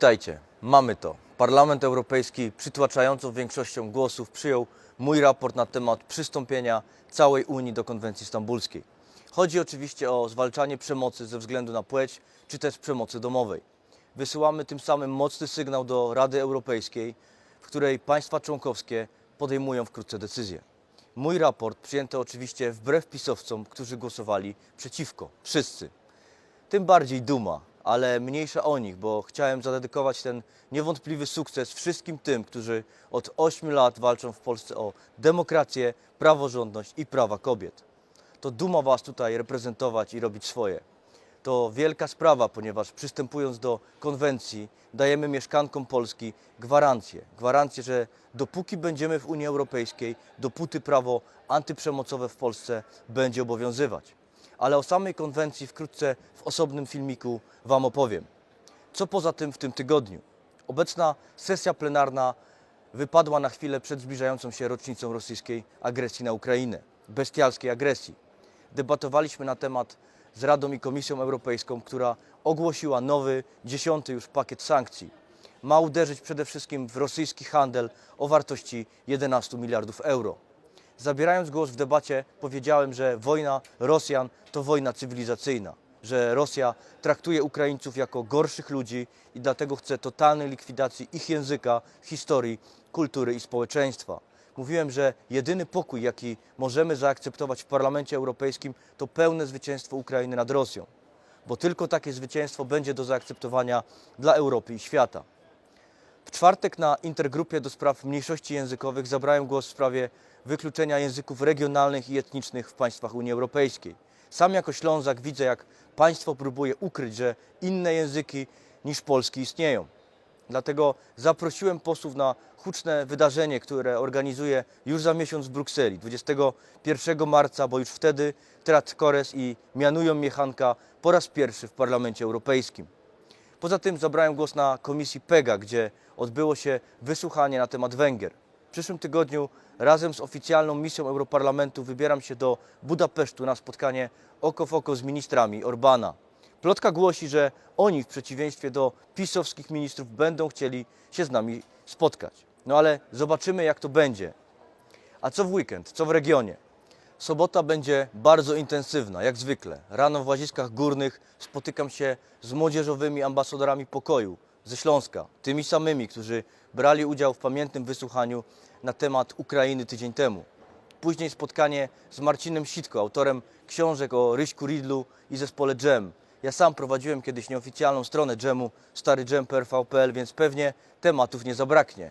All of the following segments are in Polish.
Witajcie, mamy to. Parlament Europejski przytłaczającą większością głosów przyjął mój raport na temat przystąpienia całej Unii do konwencji stambulskiej. Chodzi oczywiście o zwalczanie przemocy ze względu na płeć, czy też przemocy domowej. Wysyłamy tym samym mocny sygnał do Rady Europejskiej, w której państwa członkowskie podejmują wkrótce decyzję. Mój raport przyjęto oczywiście wbrew pisowcom, którzy głosowali przeciwko. Wszyscy tym bardziej duma, ale mniejsza o nich, bo chciałem zadedykować ten niewątpliwy sukces wszystkim tym, którzy od 8 lat walczą w Polsce o demokrację, praworządność i prawa kobiet. To duma Was tutaj reprezentować i robić swoje. To wielka sprawa, ponieważ przystępując do konwencji dajemy mieszkankom Polski gwarancję. Gwarancję, że dopóki będziemy w Unii Europejskiej, dopóty prawo antyprzemocowe w Polsce będzie obowiązywać ale o samej konwencji wkrótce w osobnym filmiku Wam opowiem. Co poza tym w tym tygodniu? Obecna sesja plenarna wypadła na chwilę przed zbliżającą się rocznicą rosyjskiej agresji na Ukrainę, bestialskiej agresji. Debatowaliśmy na temat z Radą i Komisją Europejską, która ogłosiła nowy, dziesiąty już pakiet sankcji. Ma uderzyć przede wszystkim w rosyjski handel o wartości 11 miliardów euro. Zabierając głos w debacie, powiedziałem, że wojna Rosjan to wojna cywilizacyjna, że Rosja traktuje Ukraińców jako gorszych ludzi i dlatego chce totalnej likwidacji ich języka, historii, kultury i społeczeństwa. Mówiłem, że jedyny pokój, jaki możemy zaakceptować w Parlamencie Europejskim, to pełne zwycięstwo Ukrainy nad Rosją, bo tylko takie zwycięstwo będzie do zaakceptowania dla Europy i świata. W czwartek na intergrupie do spraw mniejszości językowych zabrałem głos w sprawie wykluczenia języków regionalnych i etnicznych w państwach Unii Europejskiej. Sam jako Ślązak widzę, jak państwo próbuje ukryć, że inne języki niż polski istnieją. Dlatego zaprosiłem posłów na huczne wydarzenie, które organizuję już za miesiąc w Brukseli, 21 marca, bo już wtedy Trat Kores i mianują mnie Hanka po raz pierwszy w Parlamencie Europejskim. Poza tym zabrałem głos na komisji PEGA, gdzie odbyło się wysłuchanie na temat Węgier. W przyszłym tygodniu razem z oficjalną misją Europarlamentu wybieram się do Budapesztu na spotkanie oko w oko z ministrami Orbana. Plotka głosi, że oni w przeciwieństwie do pisowskich ministrów będą chcieli się z nami spotkać. No ale zobaczymy jak to będzie. A co w weekend? Co w regionie? Sobota będzie bardzo intensywna, jak zwykle. Rano w Łaziskach Górnych spotykam się z młodzieżowymi ambasadorami pokoju ze Śląska, tymi samymi, którzy brali udział w pamiętnym wysłuchaniu na temat Ukrainy tydzień temu. Później spotkanie z Marcinem Sitko, autorem książek o Ryśku Ridlu i zespole Dżem. Ja sam prowadziłem kiedyś nieoficjalną stronę Dżemu, stary więc pewnie tematów nie zabraknie.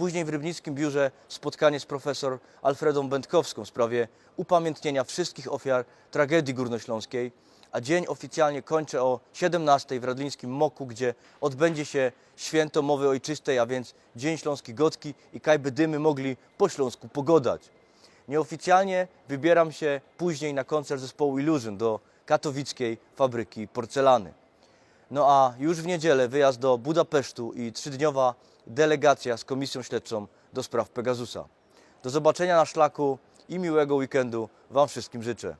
Później w Rybnickim Biurze spotkanie z profesor Alfredą Będkowską w sprawie upamiętnienia wszystkich ofiar tragedii górnośląskiej, a dzień oficjalnie kończę o 17 w Radlińskim Moku, gdzie odbędzie się święto mowy ojczystej, a więc Dzień Śląski Gotki i kajby dymy mogli po śląsku pogodać. Nieoficjalnie wybieram się później na koncert zespołu Illusion do katowickiej fabryki porcelany. No a już w niedzielę wyjazd do Budapesztu i trzydniowa delegacja z komisją śledczą do spraw Pegasusa. Do zobaczenia na szlaku i miłego weekendu Wam wszystkim życzę.